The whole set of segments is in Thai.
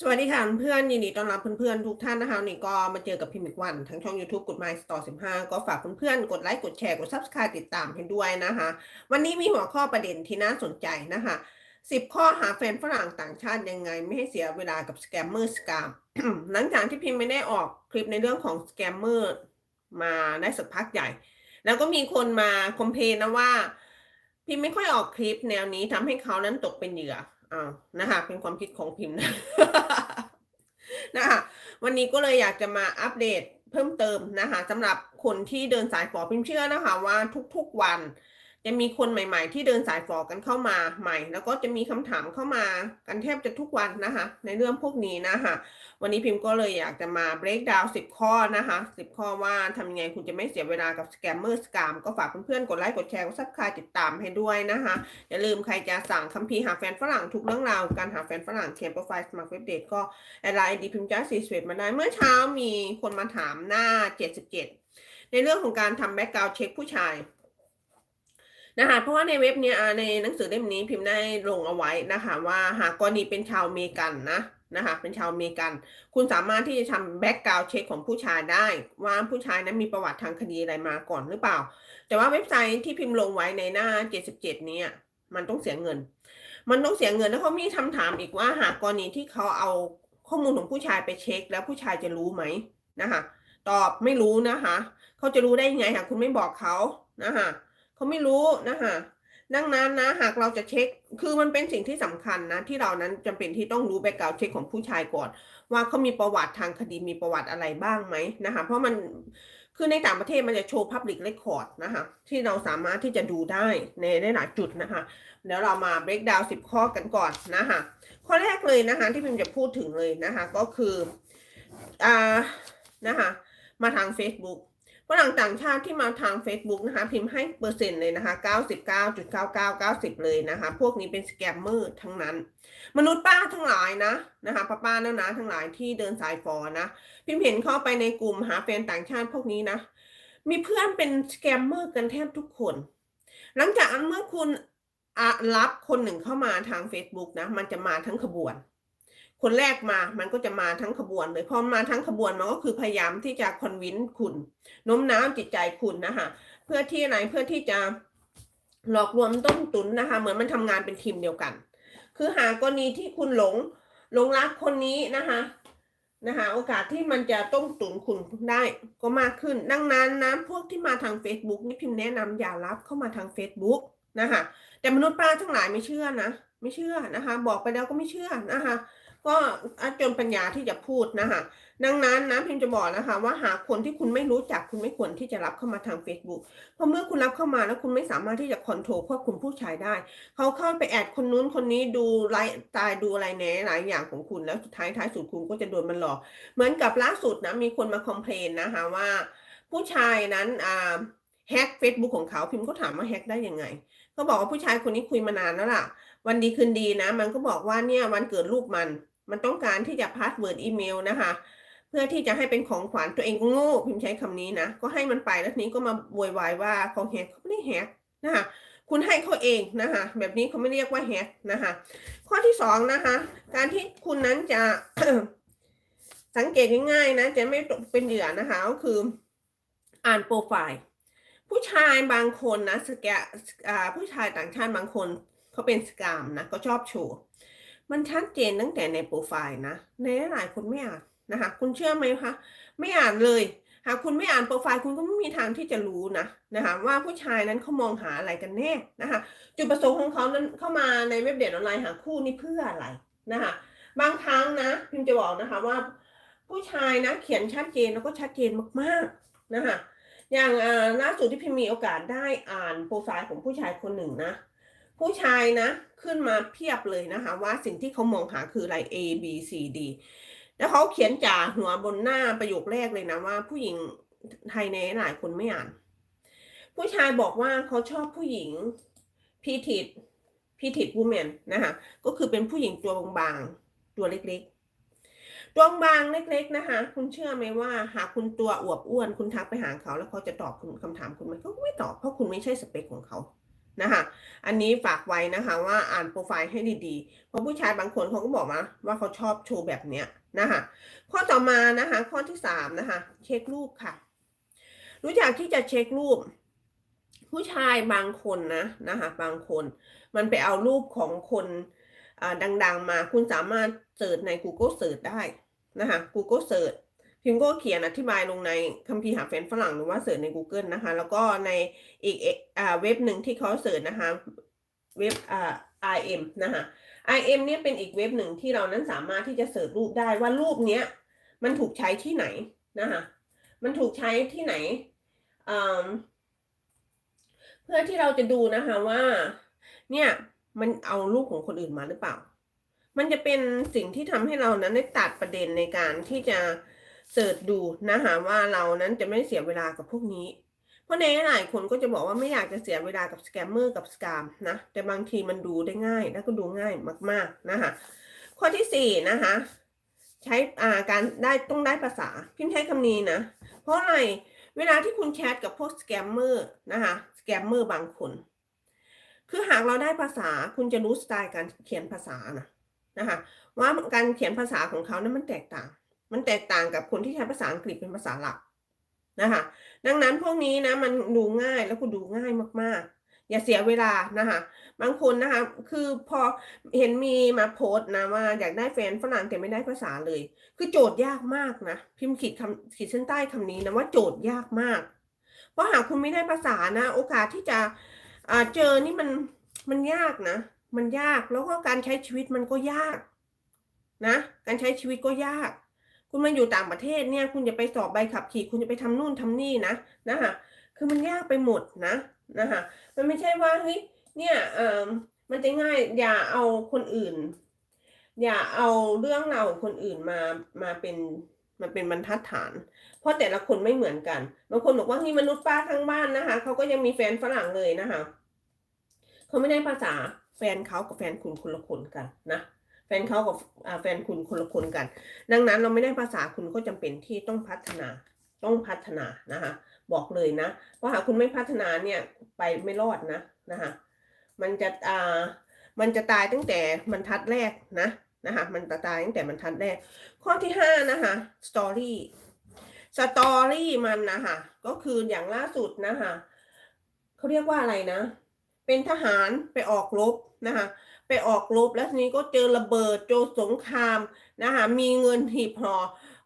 สวัสดีค่ะเพื่อนยินดีต้อนรับเพื่อนๆทุกท่านนะคะนี่ก็มาเจอกับพิมพ์อีกวันทั้งช่อง YouTube กดไมค์สตอร์สิบห้าก็ฝากเพื่อนๆกดไลค์กดแชร์กด Subscribe ติดตามให้ด้วยนะคะ วันนี้มีหัวข้อประเด็นที่น่าสนใจนะคะสิบข้อหาแฟนฝรั่งต่างชาติยังไง ไม่ให้เสียเวลากับสแกมเมอร์สกามหลังจากที่พิมพ์ไม่ได้ออกคลิปในเรื่องของสแกมเมอร์มาได้สักพักใหญ่ แล้วก็มีคนมาคอมเพลนนะว่า พิมพ์ไม่ค่อยออกคลิปแนวนี้ทำให้เขานั้นตกเป็นเหยื่อ อ้าวนะคะเป็นความคิดของพิมพ์นะนะคะวันนี้ก็เลยอยากจะมาอัปเดตเพิ่มเติมนะคะสำหรับคนที่เดินสายฟอพิมพ์เชื่อนะคะว่าทุกๆวัน จะมีคนใหม่ ๆ ที่เดินสายฝอกันเข้ามาใหม่ แล้วก็จะมีคำถามเข้ามากันแทบจะทุกวันนะคะ ในเรื่องพวกนี้นะคะวันนี้พิมพ์ก็เลยอยากจะมา break down 10 ข้อนะคะ 10 ข้อว่าทำยังไงคุณจะไม่เสียเวลากับ scammer scam ก็ฝากเพื่อนๆ กดไลค์กดแชร์กดซับสไครต์ติดตามให้ด้วยนะคะ อย่าลืมใครจะสั่งคัมภีร์หาแฟนฝรั่งทุกเรื่องราว การหาแฟนฝรั่งเขียนโปรไฟล์สมัครเว็บเดทก็แอดไลน์ดีพิมพ์จ้าสีสวยมาได้เมื่อเช้ามีคนมาถามหน้า 77 ในเรื่องของการทำแบ็กกราวเช็คผู้ชาย นะคะเพราะว่าในเว็บเนี้ยในหนังสือเล่มนี้พิมพ์ได้ลงเอาไว้นะคะ ว่าหากกรณีเป็นชาวเมกันนะนะคะเป็นชาวเมกัน คุณสามารถที่จะทำแบ็กกราวเช็คของผู้ชายได้ ว่าผู้ชายนั้นมีประวัติทางคดีอะไรมาก่อนหรือเปล่า แต่ว่าเว็บไซต์ที่พิมพ์ลงไว้ในหน้า 77 นี้มันต้องเสียเงิน มันต้องเสียเงินแล้วเขามีคำถามอีกว่าหากกรณีที่เขาเอาข้อมูลของผู้ชายไปเช็ค แล้วผู้ชายจะรู้ไหมนะคะตอบไม่รู้นะคะเขาจะรู้ได้ยังไงหากคุณไม่บอกเขานะคะ เขาไม่รู้นะคะดังนั้นนะหากเราจะเช็ค คือมันเป็นสิ่งที่สำคัญนะ ที่เรานั้นจำเป็นที่ต้องรู้แบ็กกราวเช็คของผู้ชายก่อน ว่าเขามีประวัติทางคดีมีประวัติอะไรบ้างไหมนะคะ เพราะมันคือในต่างประเทศมันจะโชว์ Public Record นะคะที่เราสามารถที่จะดูได้ในในหลายจุดนะคะเดี๋ยวเรามา break down 10 ข้อกันก่อนนะคะข้อแรกเลยนะคะที่พิมจะพูดถึงเลยนะคะก็คืออ่านะคะมาทาง Facebook ฝรั่งต่างชาติที่มาทาง Facebook นะคะพิมพ์ให้เปอร์เซ็นต์เลยนะคะ99.99 90 เลยนะคะ พวกนี้เป็นสแกมเมอร์ทั้งนั้น มนุษย์ป้าทั้งหลายนะนะคะป้าป้าๆนะทั้งหลายที่เดินสายฟอนะพิมพ์เห็นเข้าไปในกลุ่มหาแฟนต่างชาติพวกนี้นะมีเพื่อนเป็นสแกมเมอร์กันแทบทุกคน หลังจากเมื่อคุณรับคนหนึ่งเข้ามาทาง Facebook นะมันจะมาทั้งขบวน คนแรกมามันก็จะมาทั้งขบวนเลยพอมาทั้งขบวนมันก็คือพยายามที่จะคอนวินคุณโน้มน้าวจิตใจคุณนะคะเพื่อที่อะไรเพื่อที่จะหลอกลวงต้มตุนนะคะ เหมือนมันทำงานเป็นทีมเดียวกัน คือหากกรณีที่คุณหลงหลงรักคนนี้นะคะนะคะโอกาสที่มันจะต้มตุนคุณได้ก็มากขึ้น ดังนั้นนะพวกที่มาทาง Facebook นี่พิมพ์แนะนำอย่ารับเข้ามาทาง Facebook นะคะแต่มนุษย์ป้าทั้งหลายไม่เชื่อนะ ไม่เชื่อนะคะ บอกไปแล้วก็ไม่เชื่อนะคะ ก็จนปัญญาที่จะพูดนะคะดังนั้นนะพิมจะบอกนะคะว่าหากคนที่คุณไม่รู้จักคุณไม่ควรที่จะรับเข้ามาทาง Facebook เพราะเมื่อคุณรับเข้ามาแล้วคุณไม่สามารถที่จะคอนโทรลควบคุมผู้ชายได้ เขาเข้าไปแอดคนนู้นคนนี้ดูไลฟ์ตล์ดูอะไรแหนหลายอย่างของคุณแล้วสุดท้ายท้ายสุดคุณก็จะโดนมันหลอก เหมือนกับล่าสุดนะมีคนมาคอมเพลนนะคะว่า ผู้ชายนั้นอ่าแฮกเฟซบุ๊กของเขาพิมก็ถามว่าแฮกได้ยังไงเขาบอกว่าผู้ชายคนนี้คุยมานานแล้วล่ะ วันดีคืนดีนะ มันก็บอกว่าเนี่ยวันเกิดลูกมัน มันต้องการที่จะพาสเวิร์ดอีเมลนะคะ เพื่อที่จะให้เป็นของขวัญตัวเองก็โง่พิมพ์ใช้คำนี้นะ ก็ให้มันไปแล้วทีนี้ก็มาโวยวายว่าเขาแฮกเขาไม่ได้แฮกนะคะคุณให้เขาเองนะคะแบบนี้เขาไม่เรียกว่าแฮกนะคะข้อที่สองนะคะการที่คุณนั้นจะสังเกตง่ายๆนะจะไม่ตกเป็นเหยื่อนะคะก็คืออ่านโปรไฟล์ผู้ชายบางคนนะสแกผู้ชายต่างชาติบางคนเขาเป็นสกามนะก็ชอบโชว์ มันชัดเจนตั้งแต่ในโปรไฟล์นะ ในหลายคนไม่อ่านนะคะ คุณเชื่อไหมคะ ไม่อ่านเลย หากคุณไม่อ่านโปรไฟล์คุณก็ไม่มีทางที่จะรู้นะนะคะว่าผู้ชายนั้นเขามองหาอะไรกันแน่นะคะ จุดประสงค์ของเขานั้นเข้ามาในเว็บเด็ดออนไลน์หาคู่นี่เพื่ออะไรนะคะ บางครั้งนะพิมจะบอกนะคะว่า ผู้ชายนะเขียนชัดเจนแล้วก็ชัดเจนมากๆนะคะอย่างล่าสุดที่พิมมีโอกาสได้อ่านโปรไฟล์ของผู้ชายคนหนึ่งนะ ผู้ชายนะ ขึ้นมาเพียบเลยนะคะ ว่าสิ่งที่เขามองหาคืออะไร A B C D แล้วเขาเขียนจ่าหัวบนหน้าประโยคแรกเลยนะว่าผู้หญิงไทยในหลายคนไม่อ่าน ผู้ชายบอกว่าเขาชอบผู้หญิงพีทิดพีทิดวูแมนนะคะก็คือเป็นผู้หญิงตัวบางๆตัวเล็กๆ ตัวบางเล็ก ๆนะคะ คุณเชื่อไหมว่า หากคุณตัวอวบอ้วนคุณทักไปหาเขา แล้วเขาจะตอบคุณคำถามคุณไหมเขาไม่ตอบเพราะคุณไม่ใช่สเปคของเขา นะคะอันนี้ฝากไว้นะคะว่าอ่านโปรไฟล์ให้ดีๆ เพราะผู้ชายบางคนเขาก็บอกมาว่าเขาชอบโชว์แบบเนี้ยนะคะข้อต่อมานะคะข้อที่สามนะคะเช็ครูปค่ะ รู้จักที่จะเช็ครูป ผู้ชายบางคนนะนะคะบางคน มันไปเอารูปของคนดังๆมาคุณสามารถเสิร์ชใน Google Search ได้นะคะ Google Search พิมพ์ก็เขียนอธิบายลงในคัมภีร์หาแฟนฝรั่งหรือว่าเสิร์ชใน Google นะคะ แล้วก็ในอีกเว็บหนึ่งที่เขาเสิร์ชนะคะ เว็บอ่า IM นะคะ IM เนี่ยเป็นอีกเว็บหนึ่งที่เรานั้นสามารถที่จะเสิร์ชรูปได้ว่ารูปเนี้ยมันถูกใช้ที่ไหนนะคะ มันถูกใช้ที่ไหนอืมเพื่อที่เราจะดูนะคะว่า เนี่ยมันเอารูปของคนอื่นมาหรือเปล่า มันจะเป็นสิ่งที่ทำให้เรานั้นได้ตัดประเด็นในการที่จะ เสิร์ชดูนะคะว่าเรานั้นจะไม่เสียเวลากับพวกนี้ เพราะในหลายคนก็จะบอกว่าไม่อยากจะเสียเวลากับสแกมเมอร์กับสกามนะแต่บางทีมันดูได้ง่ายแล้วก็ดูง่ายมากๆนะคะข้อที่สี่นะคะใช้อ่าการได้ต้องได้ภาษาพิมพ์ใช้คำนี้นะ เพราะอะไรเวลาที่คุณแชทกับพวกสแกมเมอร์นะคะสแกมเมอร์บางคน คือหากเราได้ภาษาคุณจะรู้สไตล์การเขียนภาษานะนะคะว่าการเขียนภาษาของเขานั้นมันแตกต่าง มันแตกต่างกับคนที่ใช้ภาษาอังกฤษเป็นภาษาหลักนะคะ ดังนั้นพวกนี้นะมันดูง่ายแล้วก็ดูง่ายมากๆ อย่าเสียเวลานะคะ บางคนนะคะ คือพอเห็นมีมาโพสต์นะว่าอยากได้แฟนฝรั่งแต่ไม่ได้ภาษาเลย คือโจทย์ยากมากนะพิมพ์ขีดคำขีดเส้นใต้คำนี้นะว่าโจทย์ยากมาก เพราะหากคุณไม่ได้ภาษานะ โอกาสที่จะเจอนี่มันมันยากนะ มันยากแล้วก็การใช้ชีวิตมันก็ยากนะ การใช้ชีวิตก็ยาก คุณมาอยู่ต่างประเทศเนี่ยคุณจะไปสอบใบขับขี่ คุณจะไปทำนู่นทำนี่นะนะคะคือมันยากไปหมดนะนะคะมันไม่ใช่ว่าเฮ้ยเนี่ยเออมันจะง่ายอย่าเอาคนอื่น อย่าเอาเรื่องราวของคนอื่นมามาเป็นมาเป็นบรรทัดฐาน เพราะแต่ละคนไม่เหมือนกัน บางคนบอกว่านี่มนุษย์ป้าทั้งบ้านนะคะเขาก็ยังมีแฟนฝรั่งเลยนะคะ เขาไม่ได้ภาษาแฟนเขากับแฟนคุณคนละคนกันนะ แฟนเขากับแฟนคุณคนละคนกัน ดังนั้นเราไม่ได้ภาษาคุณก็จำเป็นที่ต้องพัฒนา ต้องพัฒนานะคะบอกเลยนะเพราะหากคุณไม่พัฒนาเนี่ยไปไม่รอดนะนะคะมันจะอ่ามันจะตายตั้งแต่บรรทัดแรกนะนะคะมันจะตายตั้งแต่บรรทัดแรก ข้อที่ห้านะคะสตอรี่สตอรี่มันนะคะก็คืออย่างล่าสุดนะคะเขาเรียกว่าอะไรนะ เป็นทหารไปออกรบนะคะ ไปออกรบแล้วทีนี้ก็เจอระเบิดเจอสงครามนะคะมีเงินหีบห่อ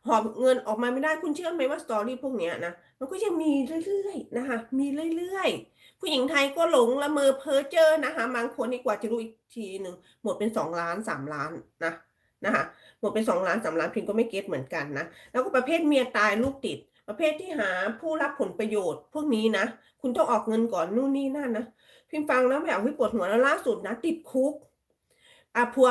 หอบเงินออกมาไม่ได้คุณเชื่อไหมว่าสตอรี่พวกเนี้ยนะมันก็ยังมีเรื่อยๆนะคะมีเรื่อยๆ ผู้หญิงไทยก็หลงละเมอเพ้อเจอนะคะบางคนนี่กว่าจะรู้อีกทีหนึ่งหมดเป็นสองล้านสามล้านนะนะคะหมดเป็นสองล้านสามล้านพิมก็ไม่เก็ตเหมือนกันนะแล้วก็ประเภทเมียตายลูกติด ประเภทที่หาผู้รับผลประโยชน์พวกนี้นะ คุณต้องออกเงินก่อนนู่นนี่นั่นนะพิมฟังแล้วแบบปวดหัวแล้วล่าสุดนะ ติดคุก อะผัว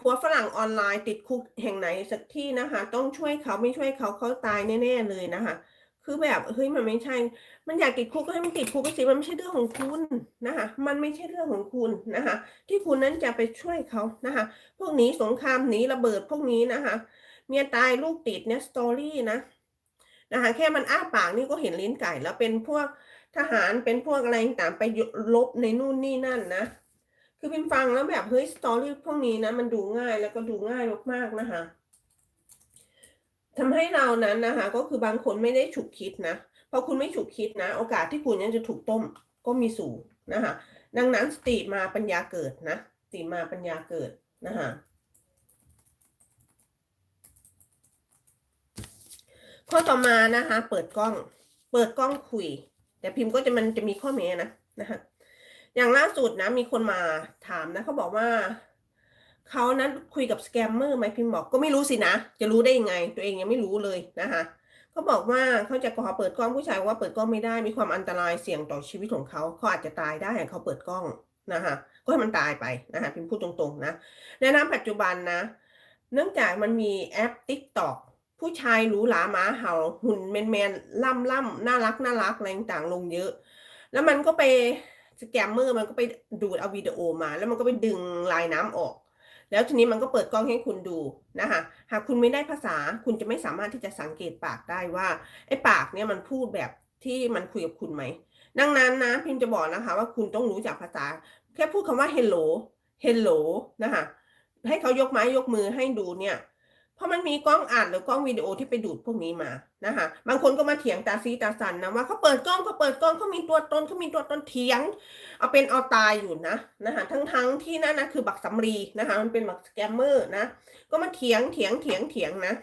ผัวฝรั่งออนไลน์ติดคุกแห่งไหนสักที่นะคะ ต้องช่วยเขาไม่ช่วยเขาเขาตายแน่ๆเลยนะคะ คือแบบเฮ้ยมันไม่ใช่ มันอยากติดคุกก็ให้มันติดคุกไปสิมันไม่ใช่เรื่องของคุณนะคะ มันไม่ใช่เรื่องของคุณนะคะ ที่คุณนั้นจะไปช่วยเขานะคะ พวกหนี้สงครามหนีระเบิดพวกนี้นะคะ เมียตายลูกติดเนี่ยสตอรี่นะนะคะแค่มันอ้าปากนี่ก็เห็นลิ้นไก่แล้วเป็นพวกทหารเป็นพวกอะไรต่างไปลบในนู่นนี่นั่นนะ คือพิมฟังแล้วแบบเฮ้ยสตอรี่พวกนี้นะมันดูง่ายแล้วก็ดูง่ายมากๆนะคะทำให้เรานั้นนะคะ ก็คือบางคนไม่ได้ฉุกคิดนะพอคุณไม่ฉุกคิดนะ โอกาสที่คุณยังจะถูกต้มก็มีสูงนะคะ ดังนั้นสติมาปัญญาเกิดนะสติมาปัญญาเกิดนะคะข้อต่อมานะคะ เปิดกล้อง เปิดกล้องคุย แต่พิมพ์ก็จะมันจะมีข้อแม้นะนะคะ อย่างล่าสุดนะมีคนมาถามนะเขาบอกว่าเขานั้นคุยกับสแกมเมอร์ไหมพิมพ์บอกก็ไม่รู้สินะ จะรู้ได้ยังไง ตัวเองยังไม่รู้เลยนะคะเขาบอกว่าเขาจะขอเปิดกล้องผู้ชายว่าเปิดกล้องไม่ได้มีความอันตรายเสี่ยงต่อชีวิตของเขาเขาอาจจะตายได้หากเขาเปิดกล้องนะคะก็ให้มันตายไปนะคะพิมพ์พูดตรงๆนะในน้ำปัจจุบันนะ เนื่องจากมันมีแอป t ิ k t o k ผู้ชายหรูหราหมาเห่าหุ่นแมนๆล่ำล่ำน่ารักน่ารักอะไรต่างลงเยอะ แล้วมันก็ไป แกมเมอร์มันก็ไปดูดเอาวิดีโอมา แล้วมันก็ไปดึงลายน้ำออก แล้วทีนี้มันก็เปิดกล้องให้คุณดูนะคะหากคุณไม่ได้ภาษาคุณจะไม่สามารถที่จะสังเกตปากได้ว่าไอ้ปากเนี่ยมันพูดแบบที่มันคุยกับคุณไหมดังนั้นนะพิมจะบอกนะคะ ว่าคุณต้องรู้จักภาษา แค่พูดคำว่า hello hello นะคะให้เขายกไม้ยกมือให้ดูเนี่ย เพราะมันมีกล้องอัดหรือกล้องวิดีโอที่ไปดูดพวกนี้มานะคะบางคนก็มาเถียงตาซีตาสันนะว่าเขาเปิดกล้องเขาเปิดกล้องเขามีตัวตนเขามีตัวตนเถียง เอาเป็นเอาตายอยู่นะนะคะทั้งทั้งที่นั่นนะคือบักสำรีนะคะมันเป็นบักสแกมเมอร์นะก็มาเถียงเถียงเถียงเถียงนะ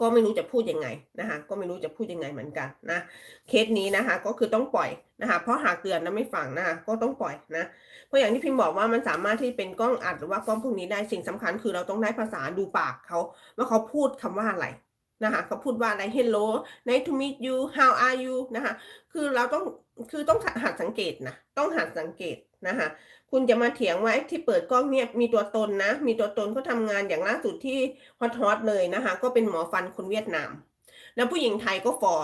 ก็ไม่รู้จะพูดยังไงนะคะ ก็ไม่รู้จะพูดยังไงเหมือนกันนะเคสนี้นะคะ ก็คือต้องปล่อยนะคะ เพราะหากเตือนแล้วไม่ฟังนะคะก็ต้องปล่อยนะ เพราะอย่างที่พิมพ์บอกว่ามันสามารถที่เป็นกล้องอัดหรือว่ากล้องพวกนี้ได้สิ่งสำคัญคือเราต้องได้ภาษาดูปากเขาว่าเขาพูดคำว่าอะไรนะคะเขาพูดว่าอะไร hello nice to meet you how are you นะคะ คือเราต้องคือต้องหัดสังเกตนะ ต้องหัดสังเกตนะคะ คุณจะมาเถียงว่าไอ้ที่เปิดกล้องเนี่ยมีตัวตนนะ มีตัวตนเขาทำงานอย่างล่าสุดที่ฮอตฮอตเลยนะคะ ก็เป็นหมอฟันคนเวียดนาม แล้วผู้หญิงไทยก็ฟอ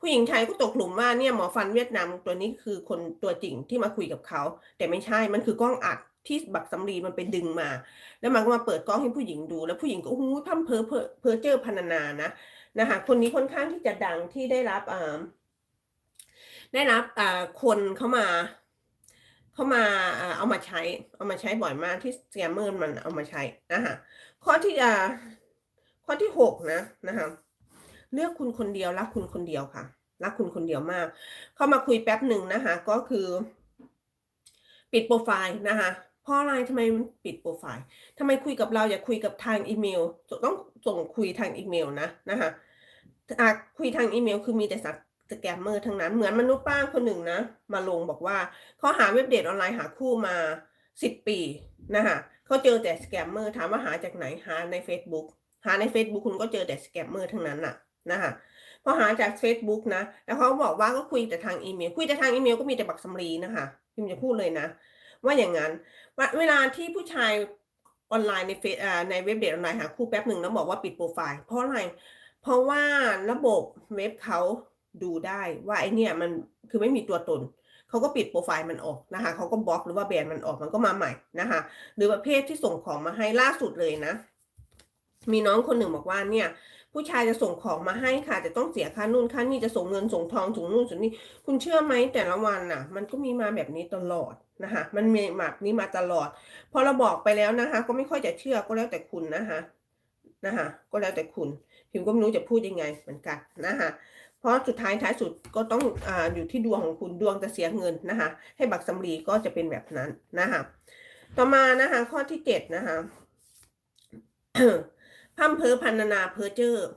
ผู้หญิงไทยก็ตกหลุมว่าเนี่ยหมอฟันเวียดนามตัวนี้คือคนตัวจริงที่มาคุยกับเขาแต่ไม่ใช่มันคือกล้องอัดที่บักสำลีมันเป็นดึงมา แล้วมันก็มาเปิดกล้องให้ผู้หญิงดู แล้วผู้หญิงก็โอ้โหพั่มเพอเพอเพอเจอพรรณนานะนะคะคนนี้ค่อนข้างที่จะดังที่ได้รับอ่าได้รับอ่าคนเข้ามา เข้ามาเอามาใช้ เอามาใช้บ่อยมากที่สแกมเมอร์มันเอามาใช้นะคะข้อที่อ่าข้อที่หกนะนะคะเลือกคุณคนเดียวรักคุณคนเดียวค่ะ รักคุณคนเดียวมาก เข้ามาคุยแป๊บหนึ่งนะคะก็คือ ปิดโปรไฟล์นะคะเพราะอะไรทำไมมันปิดโปรไฟล์ทำไมคุยกับเราอย่าคุยกับทางอีเมลต้องส่งคุยทางอีเมลนะนะคะคุยทางอีเมล คือมีแต่สัต แกมเมอร์ทั้งนั้น เหมือนมนุษย์ป้าคนหนึ่งนะ มาลงบอกว่าเขาหาเว็บเดทออนไลน์หาคู่มาสิบปีนะคะเขาเจอแต่สแกมเมอร์ถามว่าหาจากไหนหาใน Facebook หาใน Facebook คุณก็เจอแต่สแกมเมอร์ทั้งนั้นน่ะนะคะพอหาจาก Facebook นะ แล้วเขาบอกว่าก็คุยแต่ทางอีเมล คุยแต่ทางอีเมลก็มีแต่บักสำลีนะคะพิมจะพูดเลยนะ ว่าอย่างนั้น เวลาที่ผู้ชายออนไลน์ในเฟซในเว็บเดทออนไลน์หาคู่แป๊บหนึ่งแล้วบอกว่าปิดโปรไฟล์เพราะอะไร เพราะว่าระบบเว็บเขา ดูได้ว่าไอเนี่ยมันคือไม่มีตัวตนเขาก็ปิดโปรไฟล์มันออกนะคะเขาก็บล็อกหรือว่าแบนมันออกมันก็มาใหม่นะคะหรือประเภทที่ส่งของมาให้ล่าสุดเลยนะ มีน้องคนหนึ่งบอกว่าเนี่ยผู้ชายจะส่งของมาให้ค่ะแต่ต้องเสียค่านู่นค่านี่จะส่งเงินส่งทองส่งนู่นส่งนี่คุณเชื่อไหมแต่ละวันน่ะ มันก็มีมาแบบนี้ตลอดนะคะมันมีแบบนี้มาตลอด พอเราบอกไปแล้วนะคะ ก็ไม่ค่อยจะเชื่อก็แล้วแต่คุณนะคะนะคะก็แล้วแต่คุณพิมก็ไม่รู้จะพูดยังไงเหมือนกันนะคะ เพราะสุดท้ายท้ายสุดก็ต้องออยู่ที่ดวงของคุณดวงจะเสียเงินนะคะ ให้บักสำลีก็จะเป็นแบบนั้นนะคะ ต่อมานะคะ ข้อที่เจ็ดนะคะพัมเพอพันนาเพอเจอร์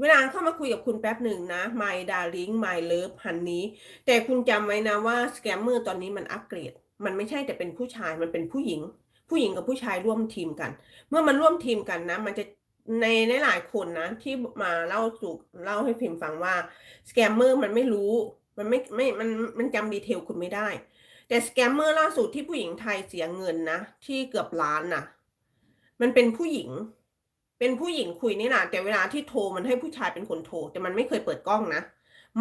เวลาเข้ามาคุยกับคุณแป๊บหนึ่งนะ My Darling My Love พันนี้ แต่คุณจำไว้นะว่าสแกมเมอร์ตอนนี้มันอัปเกรด มันไม่ใช่แต่เป็นผู้ชายมันเป็นผู้หญิง ผู้หญิงกับผู้ชายร่วมทีมกัน เมื่อมันร่วมทีมกันนะ มันจะ ในหลายคนนะ ที่มาเล่าสู่เล่าให้พิมพ์ฟังว่าสแกมเมอร์มันไม่รู้ มันไม่ไม่มันมันจำดีเทลคุณไม่ได้ แต่สแกมเมอร์ล่าสุดที่ผู้หญิงไทยเสียเงินนะ ที่เกือบล้านนะมันเป็นผู้หญิง เป็นผู้หญิงคุยนี่แหละแต่เวลาที่โทรมันให้ผู้ชายเป็นคนโทร แต่มันไม่เคยเปิดกล้องนะ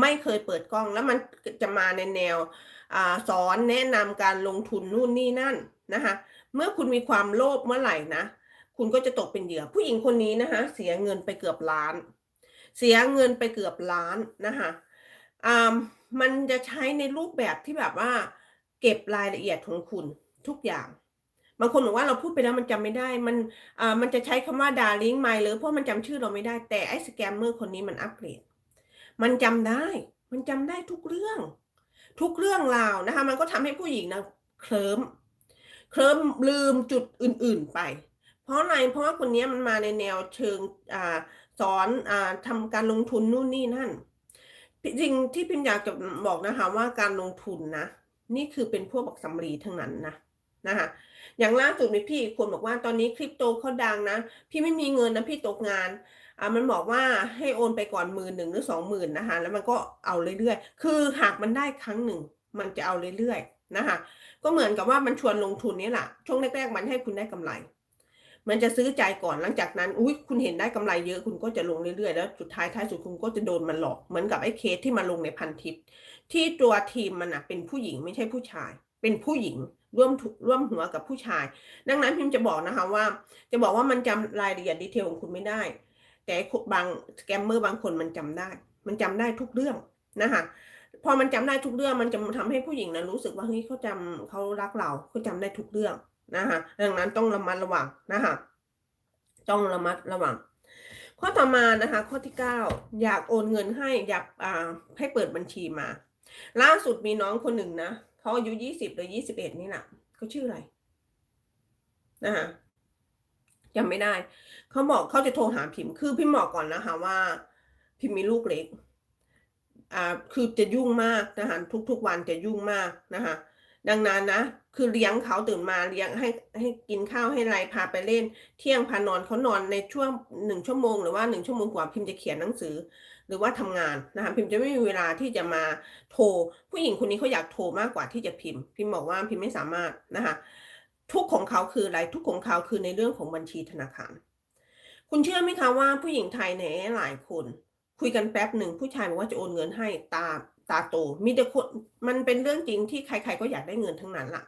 ไม่เคยเปิดกล้องแล้วมันจะมาในแนวอสอนแนะนำการลงทุนนู่นนี่นั่นนะคะเมื่อคุณมีความโลภเมื่อไหร่นะ คุณก็จะตกเป็นเหยื่อ ผู้หญิงคนนี้นะคะเสียเงินไปเกือบล้าน เสียเงินไปเกือบล้านนะคะอ่ามันจะใช้ในรูปแบบที่แบบว่า เก็บรายละเอียดของคุณทุกอย่าง บางคนบอกว่าเราพูดไปแล้วมันจำไม่ได้ มันอ่ามันจะใช้คำว่า darling my เลยเพราะมันจำชื่อเราไม่ได้ แต่ไอ้สแกมเมอร์คนนี้มันอัปเกรดมันจำได้ มันจำได้ทุกเรื่อง ทุกเรื่องราวนะคะ มันก็ทำให้ผู้หญิงนะเคลิ้มเคลิ้มลืมจุดอื่น ๆไป เพราะอะไรเพราะว่าคนนี้มันมาในแนวเชิงอสอนอ่าทำการลงทุนนู่นนี่นั่นจริงที่พิมอยากจะบอกนะคะว่าการลงทุนนะ นี่คือเป็นพวกบักสำลีทั้งนั้นนะนะคะอย่างล่าสุดมีพี่คนบอกว่าตอนนี้คริปโตเขาดังนะ พี่ไม่มีเงินนะพี่ตกงานอ่ามันบอกว่าให้โอนไปก่อนหมื่นหนึ่งหรือสองหมื่นนะคะแล้วมันก็เอาเรื่อยๆ คือหากมันได้ครั้งหนึ่ง มันจะเอาเรื่อยๆนะคะก็เหมือนกับว่ามันชวนลงทุนนี่แหละช่วงแรกๆมันให้คุณได้กำไร มันจะซื้อใจก่อนหลังจากนั้น อุ้ยคุณเห็นได้กำไรเยอะคุณก็จะลงเรื่อยๆ แล้วสุดท้ายท้ายสุดคุณก็จะโดนมันหลอก เหมือนกับไอ้เคสที่มาลงในพันทิปที่ตัวทีมมันอะเป็นผู้หญิงไม่ใช่ผู้ชาย เป็นผู้หญิงร่วมร่วมหัวกับผู้ชาย ดังนั้นพิมจะบอกนะคะว่า จะบอกว่ามันจำรายละเอียดดีเทลของคุณไม่ได้ แต่บางสแกมเมอร์บางคนมันจำได้ มันจำได้ทุกเรื่องนะคะพอมันจำได้ทุกเรื่องมันจะทำให้ผู้หญิงนะรู้สึกว่าเฮ้ยเขาจำเขารักเราเขาจำได้ทุกเรื่อง นะคะดังนั้นต้องระมัดระวังนะคะต้องระมัดระวัง ข้อต่อมานะคะข้อที่เก้าอยากโอนเงินให้อยากอ่าให้เปิดบัญชีมา ล่าสุดมีน้องคนหนึ่งนะเขาอายุยี่สิบหรือยี่สิบเอ็ดนี่แหละเขาชื่ออะไรนะคะจำไม่ได้ เขาบอกเขาจะโทรหาพิมพ์ คือพิมพ์บอกก่อนนะคะว่า พิมพ์มีลูกเล็ก อ่า คือจะยุ่งมากนะคะทุกๆวันจะยุ่งมากนะคะ ดังนั้นนะคือเลี้ยงเขาตื่นมาเลี้ยงให้ให้กินข้าวให้ไรพาไปเล่น เที่ยงพานอนเขานอนในช่วงหนึ่งชั่วโมงหรือว่าหนึ่งชั่วโมงกว่าพิมพ์จะเขียนหนังสือ หรือว่าทำงานนะคะพิมพ์จะไม่มีเวลาที่จะมาโทร ผู้หญิงคนนี้เขาอยากโทรมากกว่าที่จะพิมพ์ พิมพ์บอกว่าพิมพ์ไม่สามารถนะคะทุกของเขาคืออะไรทุกของเขาคือในเรื่องของบัญชีธนาคาร คุณเชื่อไหมคะว่าผู้หญิงไทยเนี่ยหลายคน คุยกันแป๊บหนึ่งผู้ชายบอกว่าจะโอนเงินให้ตาม ตาโตมีแต่คนมันเป็นเรื่องจริงที่ใคร ๆ ก็อยากได้เงินทั้งนั้นล่ะ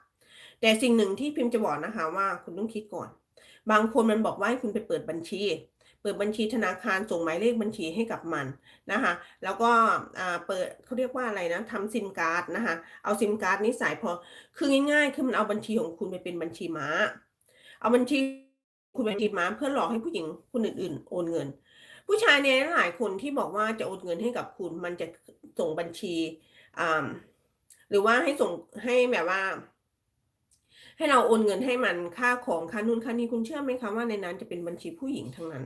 แต่สิ่งหนึ่งที่พิมพ์จะบอกนะคะว่าคุณต้องคิดก่อน บางคนมันบอกว่าให้คุณไปเปิดบัญชี เปิดบัญชีธนาคารส่งหมายเลขบัญชีให้กับมันนะคะแล้วก็อ่าเปิดเขาเรียกว่าอะไรนะทำซิมการ์ดนะคะเอาซิมการ์ดนี้ใส่พอคือง่ายๆคือมันเอาบัญชีของคุณไปเป็นบัญชีม้า เอาบัญชีคุณเป็นบัญชีม้าเพื่อหลอกให้ผู้หญิงคนอื่นๆ โอนเงิน ผู้ชายเนี่ยหลายคนที่บอกว่าจะโอนเงินให้กับคุณ มันจะส่งบัญชีอ่าหรือว่าให้ส่งให้แบบว่า ให้เราโอนเงินให้มันค่าของค่านู่นค่านี้คุณเชื่อไหมคะว่าในนั้นจะเป็นบัญชีผู้หญิงทั้งนั้น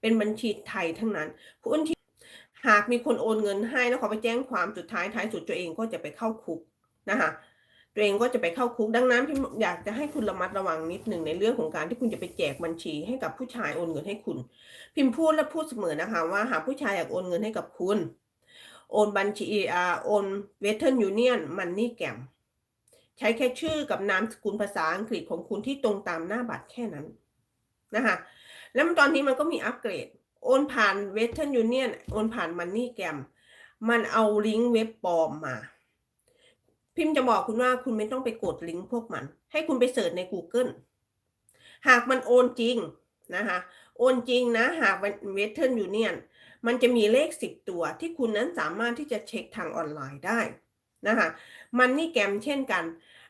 เป็นบัญชีไทยทั้งนั้นผู้ที่หากมีคนโอนเงินให้แล้วเขาไปแจ้งความสุดท้ายท้ายสุดตัวเองก็จะไปเข้าคุกนะคะ ตัวเองก็จะไปเข้าคุกดังนั้นพี่อยากจะให้คุณระมัดระวังนิดหนึ่งในเรื่องของการที่คุณจะไปแจกบัญชีให้กับผู้ชายโอนเงินให้คุณ พิมพ์พูดและพูดเสมอนะคะ ว่าหากผู้ชายอยากโอนเงินให้กับคุณ โอนบัญชีอ่าโอนเวสเทิร์นยูเนียนมันนี่แกมใช้แค่ชื่อกับนามสกุลภาษาอังกฤษของคุณที่ตรงตามหน้าบัตรแค่นั้นนะคะแล้วตอนนี้มันก็มีอัปเกรด โอนผ่านเวสเทิร์นยูเนียนโอนผ่านมันนี่แกมมันเอาลิงก์เว็บปลอมมา พิมพ์จะบอกคุณว่าคุณไม่ต้องไปกดลิงก์พวกมัน ให้คุณไปเสิร์ชใน Google หากมันโอนจริงนะคะ โอนจริงนะ หากเวสเทิร์นยูเนียนมันจะมีเลข 10 ตัวที่คุณนั้นสามารถที่จะเช็คทางออนไลน์ได้นะคะมันนี่แกมเช่นกัน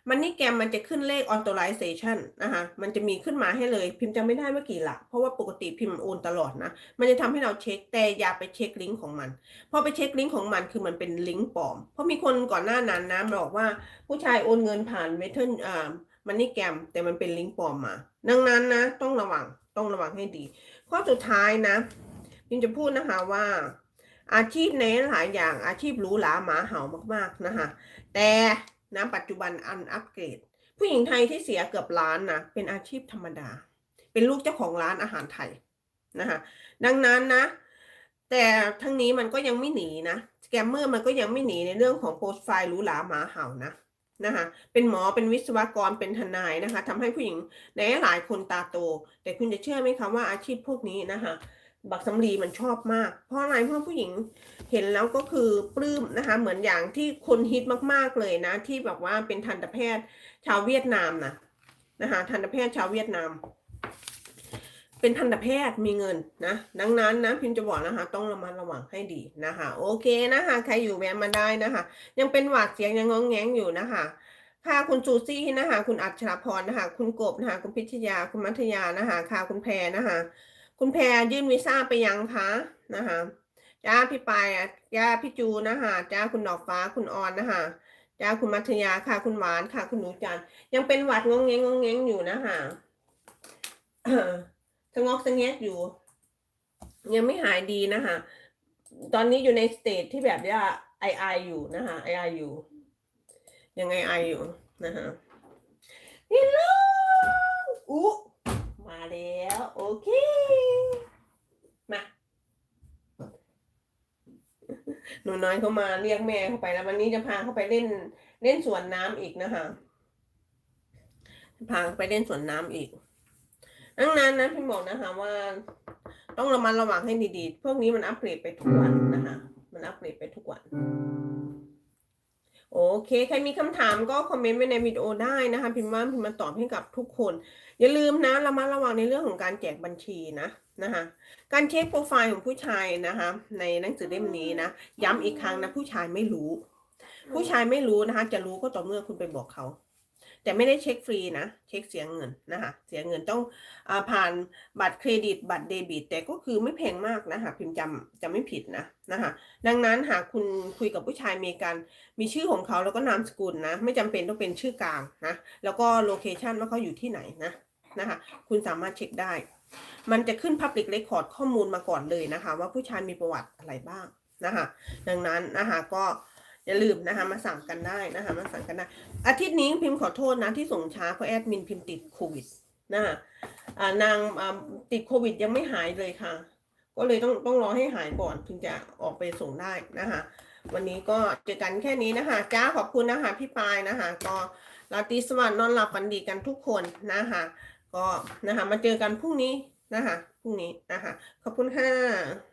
มันนี่แกมมันจะขึ้นเลข authorization นะคะมันจะมีขึ้นมาให้เลย พิมพ์จำไม่ได้เมื่อกี่หลัก เพราะว่าปกติพิมพ์โอนตลอดนะ มันจะทำให้เราเช็ค แต่อย่าไปเช็คลิงก์ของมัน พอไปเช็คลิงก์ของมันคือมันเป็นลิงก์ปลอม เพราะมีคนก่อนหน้านั้นนะบอกว่าผู้ชายโอนเงินผ่านเวทเทิลอ่ามันนี่แกมแต่มันเป็นลิงก์ปลอมมา ดังนั้นนะ ต้องระวัง ต้องระวังให้ดี ข้อสุดท้ายนะพิมจะพูดนะคะว่าอาชีพในหลายอย่างอาชีพหรูหราหมาเห่ามากๆนะคะแต่ นะปัจจุบันอันอัปเกรด ผู้หญิงไทยที่เสียเกือบล้านนะเป็นอาชีพธรรมดา เป็นลูกเจ้าของร้านอาหารไทยนะคะดังนั้นนะ แต่ทั้งนี้มันก็ยังไม่หนีนะสแกมเมอร์มันก็ยังไม่หนีในเรื่องของโปรไฟล์หรูหราหมาเห่านะนะคะเป็นหมอเป็นวิศวกรเป็นทนายนะคะทำให้ผู้หญิงในหลายคนตาโต แต่คุณจะเชื่อไหมคะว่าอาชีพพวกนี้นะคะ บักสำลีมันชอบมาก เพราะอะไรเพราะผู้หญิงเห็นแล้วก็คือปลื้มนะคะ เหมือนอย่างที่คนฮิตมากๆเลยนะ ที่แบบว่าเป็นทันตแพทย์ชาวเวียดนามนะนะคะทันตแพทย์ชาวเวียดนาม เป็นทันตแพทย์มีเงินนะดังนั้นนะพิมจะบอกนะคะ ต้องระมัดระวังให้ดีนะคะ โอเคนะคะใครอยู่แวะมาได้นะคะ ยังเป็นหวาดเสียงยังงองแงงอยู่นะคะค่ะคุณซูซี่นะคะ คุณอัชราพรนะคะ คุณกบนะคะ คุณพิชยา คุณมัธยานะคะค่ะคุณแพรนะคะ คุณแพรยื่นวีซ่าไปยังคะนะคะจ้าพี่ปายอะจ้าพี่จูนะคะจ้าคุณดอกฟ้าคุณออนนะคะจ้าคุณมัธยาค่ะ คุณหวานค่ะ คุณหนูจันยังเป็นหวัดงงแงงงงแงงอยู่นะคะสงอกสงแงกอยู่ ยังไม่หายดีนะคะตอนนี้อยู่ในสเตจที่แบบว่าไอไออยู่นะคะไอไออยู่ ยังไงไออยู่นะคะฮัลโหลอู้ แล้ว โอเค มา หนูน้อยเขามาเรียกแม่เข้าไปแล้ว วันนี้จะพาเขาไปเล่น เล่นสวนน้ำอีกนะคะพาไปเล่นสวนน้ำอีกดังนั้นนะพี่บอกนะคะว่า ต้องระมัดระวังให้ดีๆ พวกนี้มันอัปเกรดไปทุกวันนะคะ มันอัปเกรดไปทุกวัน โอเค ใครมีคำถามก็คอมเมนต์ไว้ในวิดีโอได้นะคะ พิมพ์ว่าพิมพ์มาตอบให้กับทุกคน อย่าลืมนะระมัดระวังในเรื่องของการแจกบัญชีนะนะคะการเช็คโปรไฟล์ของผู้ชายนะคะในหนังสือเล่มนี้นะย้ำอีกครั้งนะผู้ชายไม่รู้ ผู้ชายไม่รู้นะคะ จะรู้ก็ต่อเมื่อคุณไปบอกเขา แต่ไม่ได้เช็คฟรีนะเช็คเสียเงินนะคะเสียเงินต้องอผ่านบัตรเครดิต บัตรเดบิต แต่ก็คือไม่แพงมากนะคะพิมพ์จำจะไม่ผิดนะนะคะดังนั้นหากคุณคุยกับผู้ชายมีการมีชื่อของเขาแล้วก็นามสกุลนะ ไม่จำเป็นต้องเป็นชื่อกลางนะแล้วก็โลเคชันว่าเขาอยู่ที่ไหนนะ นะคะคุณสามารถเช็คได้ มันจะขึ้น Public Record ข้อมูลมาก่อนเลยนะคะ ว่าผู้ชายมีประวัติอะไรบ้างนะคะดังนั้นนะคะก็อย่าลืมนะคะมาสั่งกันได้นะคะมาสั่งกันได้ อาทิตย์นี้พิมพ์ขอโทษนะที่ส่งช้าเพราะแอดมินพิมพ์ติดโควิดนะคะนางติดโควิดยังไม่หายเลยค่ะ ก็เลยต้องต้องรอให้หายก่อนถึงจะออกไปส่งได้นะคะวันนี้ก็เจอกันแค่นี้นะคะจ้าขอบคุณนะคะพี่ปายนะคะก็ราตรีสวัสดิ์นอนหลับฝันดีกันทุกคนนะคะ ก็นะคะมาเจอกันพรุ่งนี้นะคะพรุ่งนี้นะคะขอบคุณค่ะ